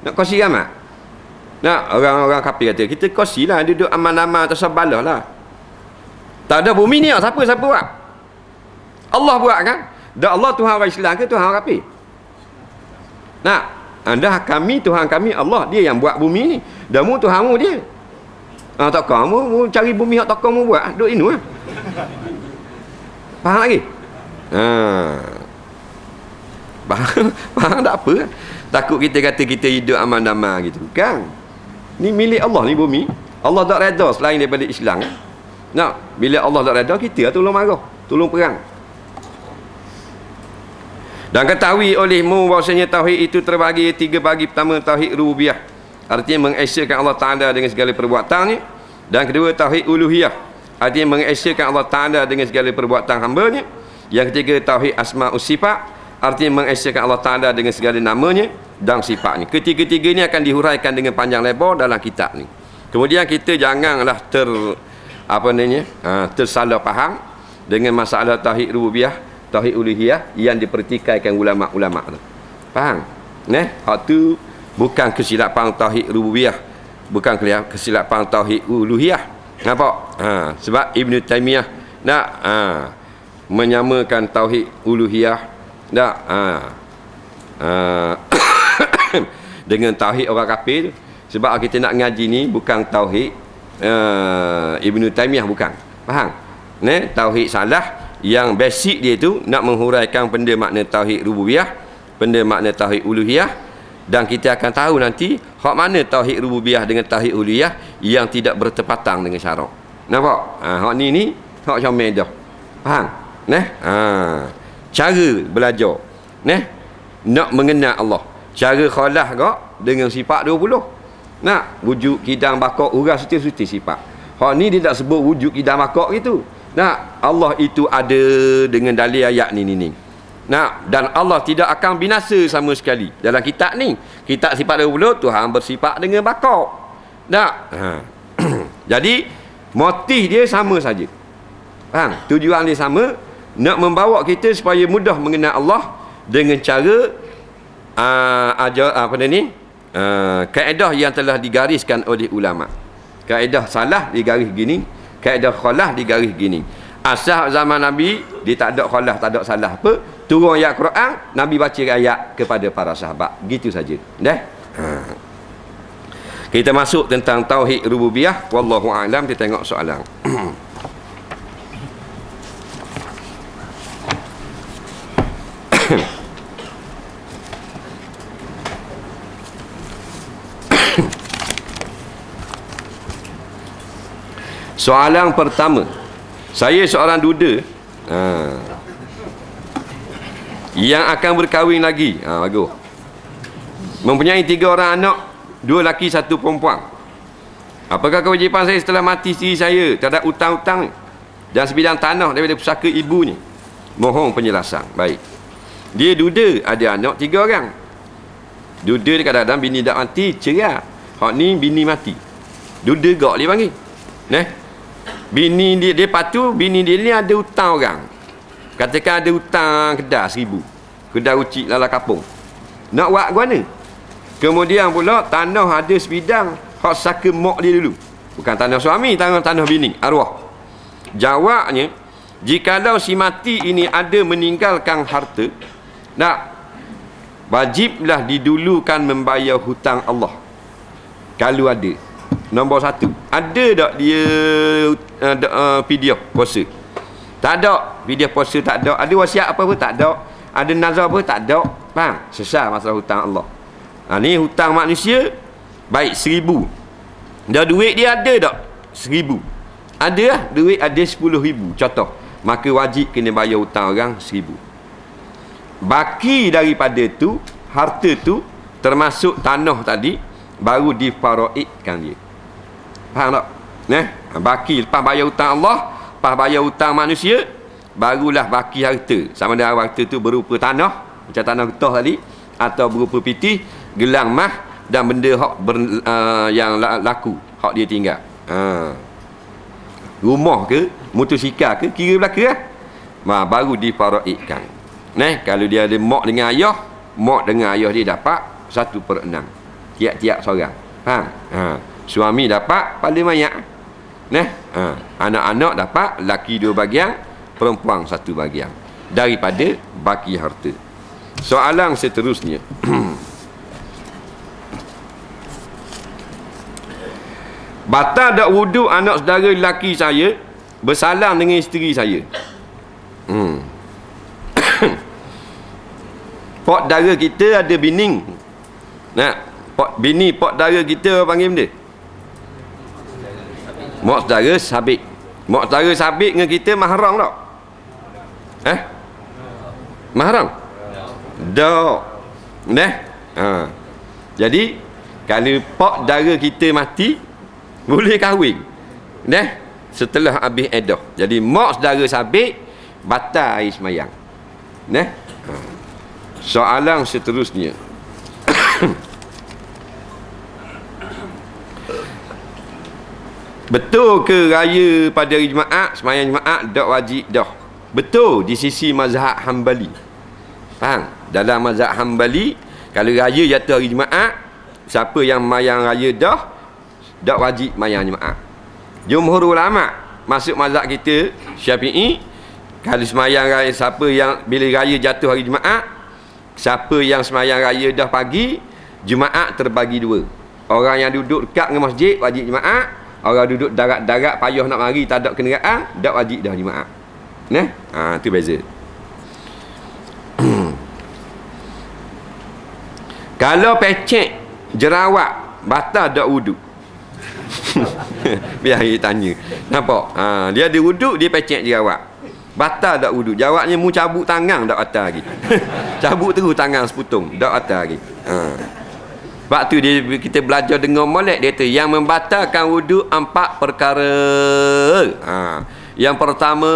Nak kongsi amat? Nak orang-orang kafir kata, kita kongsi lah duduk aman-aman atas balah lah. Tak ada bumi ni siapa siapa buat? Allah buat kan? Dan Allah Tuhan orang Islam ke Tuhan orang kafir? Nak, anda kami Tuhan kami Allah dia yang buat bumi ni. Dan mu Tuhanmu dia. Ah tak kamu mu cari bumi hak takkan mu buat, duk inu ah. Faham lagi? Ha. Faham, faham tak apa? Takut kita kata kita hidup aman-aman gitu. Kan? Ni milik Allah ni bumi. Allah tak reda selain daripada Islam. Nah, bila Allah tak reda kita lah tolong marah, tolong perang. Dan ketahui olehmu bahasanya tauhid itu terbagi tiga bagi pertama tauhid rububiyah. Artinya mengesakan Allah Taala dengan segala perbuatannya dan kedua tauhid uluhiyah. Artinya mengesakan Allah Taala dengan segala perbuatan hamba-Nya. Yang ketiga tauhid asma sifat artinya mengesakan Allah Taala dengan segala namanya dan sifatnya. Ketiga-tiga ini akan dihuraikan dengan panjang lebar dalam kitab ni. Kemudian kita janganlah ter apa namanya? Ha, tersalah faham dengan masalah tauhid rububiyah, tauhid uluhiyah yang dipertikaikan ulama-ulama tu. Faham? Neh, hak tu bukan kesilapan tauhid rububiyah, bukan kesilapan tauhid uluhiyah. Nampak? Ha, sebab Ibn Taymiyah nak ha, menyamakan tauhid uluhiyah tak ha, ha, dengan tauhid orang kafir sebab kita nak ngaji ni bukan tauhid uh, Ibnu Taimiyah bukan. Faham? Ne? Tauhid salah yang basic dia tu nak menghuraikan benda makna tauhid rububiyah benda makna tauhid uluhiyah dan kita akan tahu nanti hak mana tauhid rububiyah dengan tauhid uluhiyah yang tidak bertepatan dengan syarak. Nampak? Ha hak ni ni hak comel dah. Faham? Neh, ha. Cara belajar. Neh, nak mengenal Allah. Cara khalah kau dengan sifat 20. Nak wujud kidang bakok urang suti-suti sifat. Hak ni dia tak sebut wujud kidang bakok gitu. Nak Allah itu ada dengan dalil ayat ni ni ni. Nak dan Allah tidak akan binasa sama sekali dalam kitab ni. Kitab sifat 20 Tuhan bersifat dengan bakok. Nak. Ha. Jadi motif dia sama saja. Faham? Tujuan dia sama, nak membawa kita supaya mudah mengenal Allah dengan cara uh, ajar apa ni? Uh, kaedah yang telah digariskan oleh ulama. Kaedah salah digaris gini kaedah khalah digaris gini. Asal zaman Nabi dia tak ada khalah tak ada salah apa turun ayat Quran Nabi baca ayat kepada para sahabat. Gitu saja. Dah? Ha. kita masuk tentang tauhid rububiyah. Wallahu alam kita tengok soalan Soalan pertama. Saya seorang duda. Ha, Yang akan berkahwin lagi. Ha, Bagus. Mempunyai tiga orang anak Dua laki satu perempuan. Apakah kewajipan saya setelah mati isteri saya Terhadap hutang-hutang Dan sebidang tanah daripada pusaka ibunya Mohon penjelasan. Baik. Dia duda ada anak tiga orang. Duda dia kadang-kadang bini tak mati Cerai Hak ni bini mati. Duda gak dia panggil. Nah, Bini dia, dia patu, bini dia ni ada hutang orang. Katakan ada hutang kedai seribu. Kedai ucik lala kapung. Nak buat ke mana? Kemudian pula tanah ada sebidang hak saka mak dia dulu. Bukan tanah suami, tanah tanah bini, arwah. Jawabnya, jikalau si mati ini ada meninggalkan harta, nak wajiblah didulukan membayar hutang Allah. Kalau ada. Nombor satu. Ada tak dia uh, uh, Video puasa Tak ada. Video puasa tak ada. Ada wasiat apa pun tak ada. Ada nazar apa tak ada. Faham? Sesal masalah hutang Allah. Ha, Ni hutang manusia Baik seribu. Dah duit dia ada tak? Seribu. Ada lah. Duit ada sepuluh ribu. Contoh Maka wajib kena bayar hutang orang seribu. Baki daripada tu Harta tu Termasuk tanah tadi Baru difaroidkan dia Faham tak? Nah, baki lepas bayar hutang Allah, lepas bayar hutang manusia, barulah baki harta. Sama ada harta tu berupa tanah, macam tanah getah tadi, atau berupa pitih, gelang mah dan benda hak ber, uh, yang laku, hak dia tinggal. Ha. Rumah ke, motosikal ke, kira belaka lah. Ma, baru difaraidkan. Nah, kalau dia ada mak dengan ayah, mak dengan ayah dia dapat satu per enam. tiap-tiap seorang faham ha. Suami dapat pada mayat nah ha. anak-anak dapat laki dua bagian perempuan satu bagian daripada baki harta soalan seterusnya Batal tak wuduk anak saudara lelaki saya bersalam dengan isteri saya. Hmm. pot dara kita ada bining. Nah, pot bini pot dara kita panggil benda. Mak saudara sabit. Mak saudara sabit dengan kita mahram tak? Eh? Mahram? Tak. Nah. Ha. Jadi kalau pot dara kita mati, boleh kahwin dah setelah habis edah jadi mak saudara sabit batal air semayang dah ha. soalan seterusnya betul ke raya pada hari Jumaat? Semayang Jumaat tak wajib dah. Betul di sisi mazhab Hambali. Faham? Dalam mazhab Hambali kalau raya jatuh hari Jumaat siapa yang mayang raya dah tak wajib mayang jemaah jumhur ulama masuk mazhab kita syafi'i kalau semayang raya siapa yang bila raya jatuh hari jemaah siapa yang semayang raya dah pagi jemaah terbagi dua. Orang yang duduk dekat dengan masjid wajib jemaah orang duduk darat-darat payah nak mari tak ada kenderaan tak wajib dah jemaah nah? Ha, tu beza. Kalau pecek jerawat batal tak wuduk. Biar dia tanya. Nampak? Ha, dia ada wuduk, dia pecek jerawat. Batal tak wuduk? Jawabnya mu cabut tangan tak atas lagi. Cabut terus tangan seputung Tak atas lagi. Ha. Sebab tu dia, kita belajar dengan molek Dia tu yang membatalkan wuduk Empat perkara ha. Yang pertama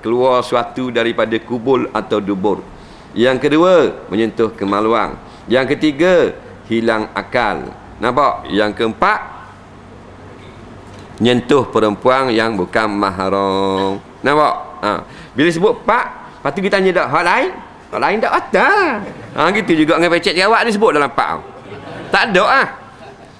Keluar suatu daripada kubul atau dubur Yang kedua Menyentuh kemaluan Yang ketiga Hilang akal Nampak? Yang keempat nyentuh perempuan yang bukan mahram. Nampak? Ha. Bila sebut pak, lepas tu kita tanya dak hak lain? Hak lain tak ada. Ha gitu juga dengan pecek jawab ni sebut dalam pak. Tak ada ah.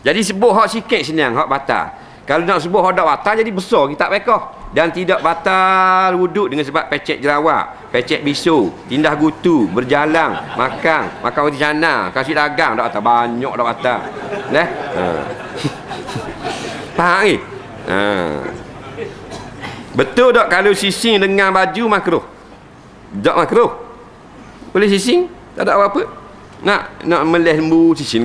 Jadi sebut hak sikit senang, hak batal. Kalau nak sebut hak batal jadi besar kita pekoh. Dan tidak batal wuduk dengan sebab pecek jerawat, pecek bisu, tindah gutu, berjalan, makan, makan roti canai, kasih dagang, dak batal banyak dak batal. Neh. Ha. Faham ni? Ha. Betul tak kalau sising dengan baju makruh? Tak makruh. Boleh sising? Tak ada apa-apa. Nak nak meleh lembu sising